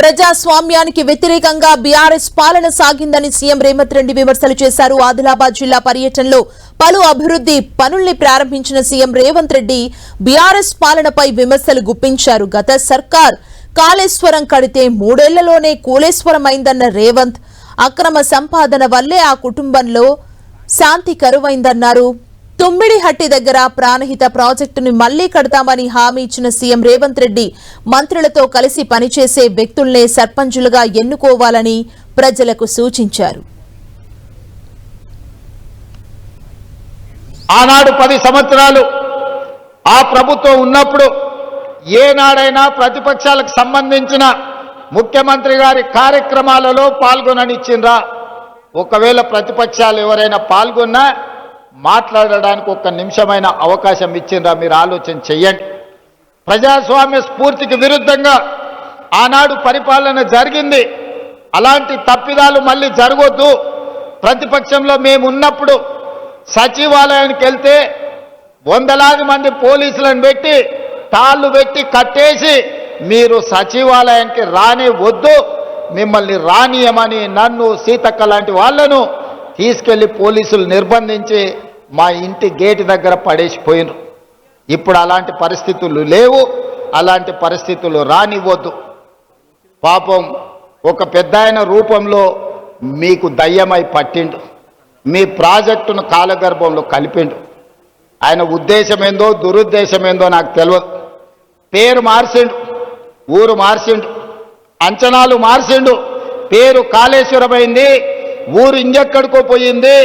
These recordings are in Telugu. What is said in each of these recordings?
ప్రజాస్వామ్యానికి వ్యతిరేకంగా బీఆర్ఎస్ పాలన సాగిందని సీఎం రేవంత్ రెడ్డి విమర్శలు చేశారు. ఆదిలాబాద్ జిల్లా పర్యటనలో పలు అభివృద్ధి పనుల్ని ప్రారంభించిన సీఎం రేవంత్ రెడ్డి బీఆర్ఎస్ పాలనపై విమర్శలు గుప్పించారు. గత సర్కార్ కాళేశ్వరం కడితే మూడేళ్ళలోనే కూలేశ్వరం అయిందన్న రేవంత్ అక్రమ సంపాదన వల్లే ఆ కుటుంబంలో శాంతి కరువైందన్నారు. తుమ్మిడిహట్టి దగ్గర ప్రాణహిత ప్రాజెక్టుని మళ్ళీ కడతామని హామీ ఇచ్చిన సీఎం రేవంత్ రెడ్డి మంత్రులతో కలిసి పనిచేసే వ్యక్తుల్నే సర్పంచులుగా ఎన్నుకోవాలని ప్రజలకు సూచించారు. ఆనాడు పది సంవత్సరాలు ఆ ప్రభుత్వం ఉన్నప్పుడు ఏనాడైనా ప్రతిపక్షాలకు సంబంధించిన ముఖ్యమంత్రి గారి కార్యక్రమాలలో పాల్గొననిచ్చిండ్రా. ఒకవేళ ప్రతిపక్షాలు ఎవరైనా పాల్గొన్నా మాట్లాడడానికి ఒక్క నిమిషమైన అవకాశం ఇచ్చిండ్రా మీరు ఆలోచన చెయ్యండి. ప్రజాస్వామ్య స్ఫూర్తికి విరుద్ధంగా ఆనాడు పరిపాలన జరిగింది. అలాంటి తప్పిదాలు మళ్ళీ జరగొద్దు. ప్రతిపక్షంలో మేము ఉన్నప్పుడు సచివాలయానికి వెళ్తే వందలాది మంది పోలీసులను పెట్టి తాళ్ళు పెట్టి కట్టేసి మీరు సచివాలయానికి రానే వద్దు మిమ్మల్ని రానియమని నన్ను సీతక్క లాంటి వాళ్ళను తీసుకెళ్ళి పోలీసులు నిర్బంధించి మా ఇంటి గేటు దగ్గర పడేసిపోయినరు. ఇప్పుడు అలాంటి పరిస్థితులు లేవు అలాంటి పరిస్థితులు రానివ్వద్దు. పాపం ఒక పెద్ద రూపంలో మీకు దయ్యమై పట్టిండు. మీ ప్రాజెక్టును కాలగర్భంలో కలిపిండు. ఆయన ఉద్దేశం ఏందో దురుద్దేశం ఏందో నాకు తెలియదు పేరు మార్చిండు ఊరు మార్చిండు అంచనాలు మార్చిండు పేరు కాళేశ్వరమైంది ఊరు ఇంజెక్కడికో పోయింది.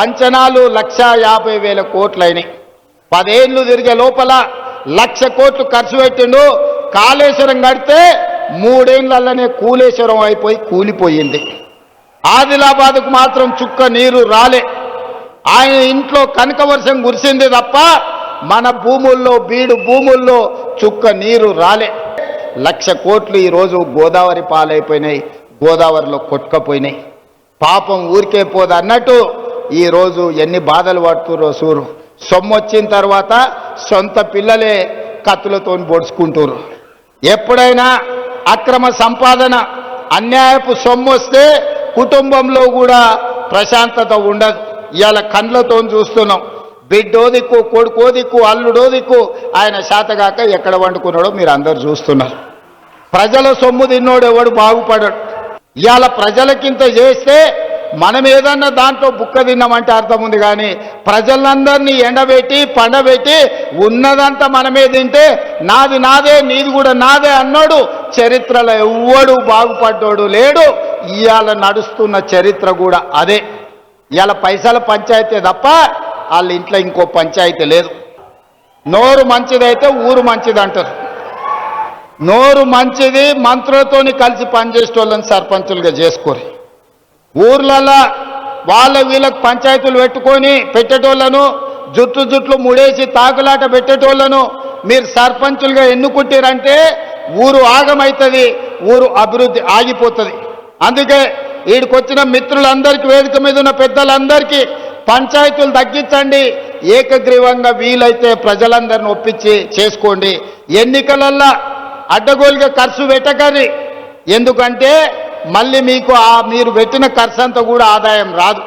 అంచనాలు లక్ష యాభై వేల కోట్లయినాయి పదేళ్ళు తిరిగే లోపల లక్ష కోట్లు ఖర్చు పెట్టిండు కాళేశ్వరం కడితే మూడేళ్ళల్లోనే కూలేశ్వరం అయిపోయి కూలిపోయింది. ఆదిలాబాద్కు మాత్రం చుక్క నీరు రాలే. ఆయన ఇంట్లో కనక వర్షం కురిసింది తప్ప మన భూముల్లో బీడు భూముల్లో చుక్క నీరు రాలే. లక్ష కోట్లు ఈరోజు గోదావరి పాలైపోయినాయి గోదావరిలో కొట్టుకపోయినాయి. పాపం ఊరికే పోదు అన్నట్టు ఈరోజు ఎన్ని బాధలు పడుతుర్రో సూరు సొమ్ము వచ్చిన తర్వాత సొంత పిల్లలే కత్తులతో పొడుచుకుంటారు ఎప్పుడైనా అక్రమ సంపాదన అన్యాయపు సొమ్ము వస్తే కుటుంబంలో కూడా ప్రశాంతత ఉండదు ఇవాళ కండ్లతో చూస్తున్నాం. బిడ్డో దిక్కు కొడుకో దిక్కు అల్లుడో దిక్కు ఆయన శాతగాక ఎక్కడ వండుకున్నాడో మీరు అందరు చూస్తున్నారు. ప్రజల సొమ్ము తిన్నోడు ఎవడు బాగుపడడు. ఇవాళ ప్రజలకింత చేస్తే మనం ఏదన్నా దాంట్లో బుక్క తిన్నామంటే అర్థం ఉంది కానీ ప్రజలందరినీ ఎండబెట్టి పండబెట్టి ఉన్నదంతా మనమే తింటే నాది నాదే నీది కూడా నాదే అన్నాడు. చరిత్రలో ఎవ్వడు బాగుపడ్డోడు లేడు. ఇవాళ నడుస్తున్న చరిత్ర కూడా అదే. ఇవాళ పైసల పంచాయతీ తప్ప వాళ్ళ ఇంట్లో ఇంకో పంచాయతీ లేదు. నోరు మంచిదైతే ఊరు మంచిది అంటారు నోరు మంచిది మంత్రులతోని కలిసి పనిచేసేటోళ్ళని సర్పంచులుగా చేసుకోరు. ఊర్లలో వాళ్ళ వీళ్ళకి పంచాయతీలు పెట్టుకొని పెట్టేటోళ్ళను జుట్టు జుట్లు ముడేసి తాకులాట పెట్టేటోళ్ళను మీరు సర్పంచులుగా ఎన్నుకుంటారంటే ఊరు ఆగమవుతుంది ఊరు అభివృద్ధి ఆగిపోతుంది. అందుకే వీడికొచ్చిన మిత్రులందరికీ వేదిక మీద ఉన్న పెద్దలందరికీ పంచాయతీలు తగ్గించండి ఏకగ్రీవంగా వీలైతే ప్రజలందరిని ఒప్పించి చేసుకోండి. ఎన్నికలల్లో అడ్డగోలుగా ఖర్చు పెట్టకండి. ఎందుకంటే మళ్ళీ మీకు ఆ మీరు పెట్టిన ఖర్చు అంతా కూడా ఆదాయం రాదు.